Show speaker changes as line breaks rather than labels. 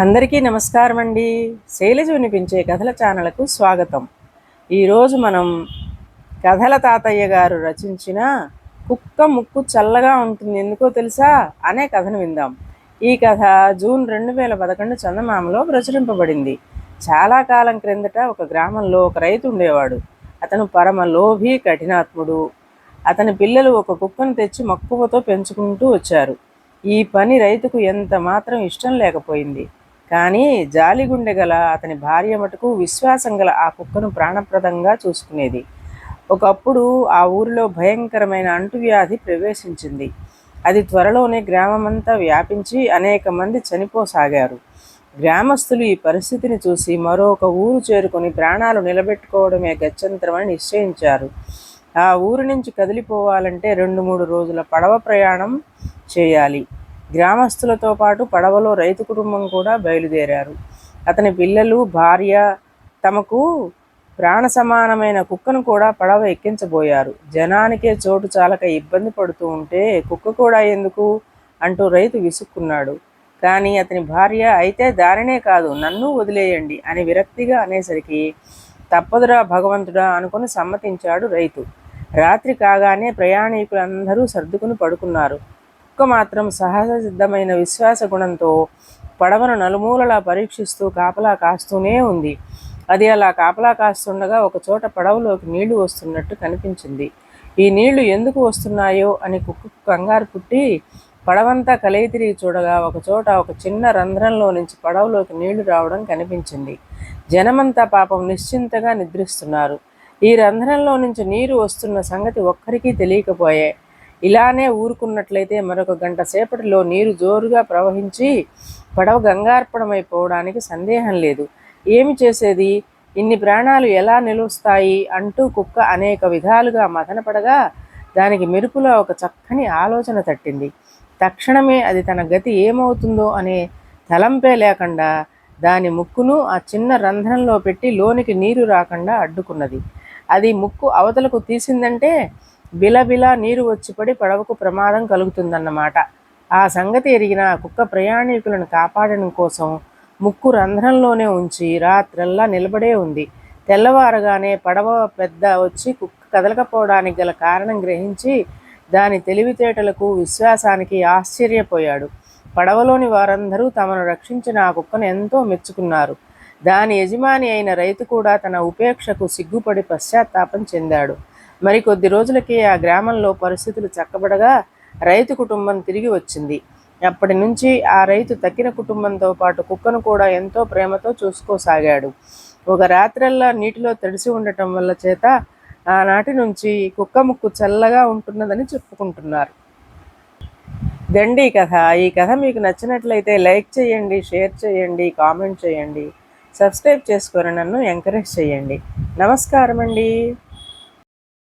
అందరికీ నమస్కారం అండి. శైలజ వినిపించే కథల ఛానల్కు స్వాగతం. ఈరోజు మనం కథల తాతయ్య గారు రచించిన కుక్క ముక్కు చల్లగా ఉంటుంది ఎందుకో తెలుసా? అనే కథను విందాం. ఈ కథ జూన్ రెండు వేల పదకొండు చందమామలో ప్రచురింపబడింది. చాలా కాలం క్రిందట ఒక గ్రామంలో ఒక రైతు ఉండేవాడు. అతను పరమ లోభి కఠినాత్ముడు. అతని పిల్లలు ఒక కుక్కను తెచ్చి మక్కువతో పెంచుకుంటూ వచ్చారు. ఈ పని రైతుకు ఎంత మాత్రం ఇష్టం లేకపోయింది. కానీ జాలిగుండె గల అతని భార్య మటుకు విశ్వాసం గల ఆ కుక్కను ప్రాణప్రదంగా చూసుకునేది. ఒకప్పుడు ఆ ఊరిలో భయంకరమైన అంటువ్యాధి ప్రవేశించింది. అది త్వరలోనే గ్రామమంతా వ్యాపించి అనేక మంది చనిపోసాగారు. గ్రామస్తులు ఈ పరిస్థితిని చూసి మరొక ఊరు చేరుకొని ప్రాణాలు నిలబెట్టుకోవడమే గత్యంతరమని నిశ్చయించారు. ఆ ఊరి నుంచి కదిలిపోవాలంటే రెండు మూడు రోజుల పడవ ప్రయాణం చేయాలి. గ్రామస్తులతో పాటు పడవలో రైతు కుటుంబం కూడా బయలుదేరారు. అతని పిల్లలు భార్య తమకు ప్రాణ సమానమైన కుక్కను కూడా పడవ ఎక్కించబోయారు. జనానికే చోటు చాలక ఇబ్బంది పడుతూ ఉంటే కుక్క కూడా ఎందుకు? అంటూ రైతు విసుక్కున్నాడు. కానీ అతని భార్య అయితే దానినే కాదు నన్ను వదిలేయండి అని విరక్తిగా అనేసరికి తప్పదురా భగవంతుడా అనుకుని సమ్మతించాడు రైతు. రాత్రి కాగానే ప్రయాణికులందరూ సర్దుకుని పడుకున్నారు. కుక్క మాత్రం సహజ సిద్ధమైన విశ్వాస గుణంతో పడవను నలుమూలలా పరీక్షిస్తూ కాపలా కాస్తూనే ఉంది. అది అలా కాపలా కాస్తుండగా ఒకచోట పడవలోకి నీళ్ళు వస్తున్నట్టు కనిపించింది. ఈ నీళ్ళు ఎందుకు వస్తున్నాయో అని కుక్క కంగారు పుట్టి పడవంతా కలయి తిరిగి చూడగా ఒకచోట ఒక చిన్న రంధ్రంలో నుంచి పడవలోకి నీళ్ళు రావడం కనిపించింది. జనమంతా పాపం నిశ్చింతగా నిద్రిస్తున్నారు. ఈ రంధ్రంలో నుంచి నీరు వస్తున్న సంగతి ఒక్కరికీ తెలియకపోయే ఇలానే ఊరుకున్నట్లయితే మరొక గంట సేపటిలో నీరు జోరుగా ప్రవహించి పడవ గంగార్పణమైపోవడానికి సందేహం లేదు. ఏమి చేసేది? ఇన్ని ప్రాణాలు ఎలా నిలుస్తాయి? అంటూ కుక్క అనేక విధాలుగా మదనపడగా దానికి మెరుపులో ఒక చక్కని ఆలోచన తట్టింది. తక్షణమే అది తన గతి ఏమవుతుందో అనే తలంపే లేకుండా దాని ముక్కును ఆ చిన్న రంధ్రంలో పెట్టి లోనికి నీరు రాకుండా అడ్డుకున్నది. అది ముక్కు అవతలకు తీసిందంటే బిలబిలా నీరు వచ్చిపడి పడవకు ప్రమాదం కలుగుతుందన్నమాట. ఆ సంగతి ఎరిగిన కుక్క ప్రయాణికులను కాపాడడం కోసం ముక్కు రంధ్రంలోనే ఉంచి రాత్రల్లా నిలబడే ఉంది. తెల్లవారగానే పడవ పెద్ద వచ్చి కుక్క కదలకపోవడానికి గల కారణం గ్రహించి దాని తెలివితేటలకు విశ్వాసానికి ఆశ్చర్యపోయాడు. పడవలోని వారందరూ తమను రక్షించిన ఆ కుక్కను ఎంతో మెచ్చుకున్నారు. దాని యజమాని అయిన రైతు కూడా తన ఉపేక్షకు సిగ్గుపడి పశ్చాత్తాపం చెందాడు. మరికొద్ది రోజులకే ఆ గ్రామంలో పరిస్థితులు చక్కబడగా రైతు కుటుంబం తిరిగి వచ్చింది. అప్పటి నుంచి ఆ రైతు తక్కిన కుటుంబంతో పాటు కుక్కను కూడా ఎంతో ప్రేమతో చూసుకోసాగాడు. ఒక రాత్రల్లా నీటిలో తడిసి ఉండటం వల్ల చేత ఆనాటి నుంచి కుక్క ముక్కు చల్లగా ఉంటున్నదని చెప్పుకుంటున్నారు. దండి కథ. ఈ కథ మీకు నచ్చినట్లయితే లైక్ చేయండి షేర్ చేయండి కామెంట్ చేయండి సబ్స్క్రైబ్ చేసుకొని నన్ను ఎంకరేజ్ చేయండి. నమస్కారం అండి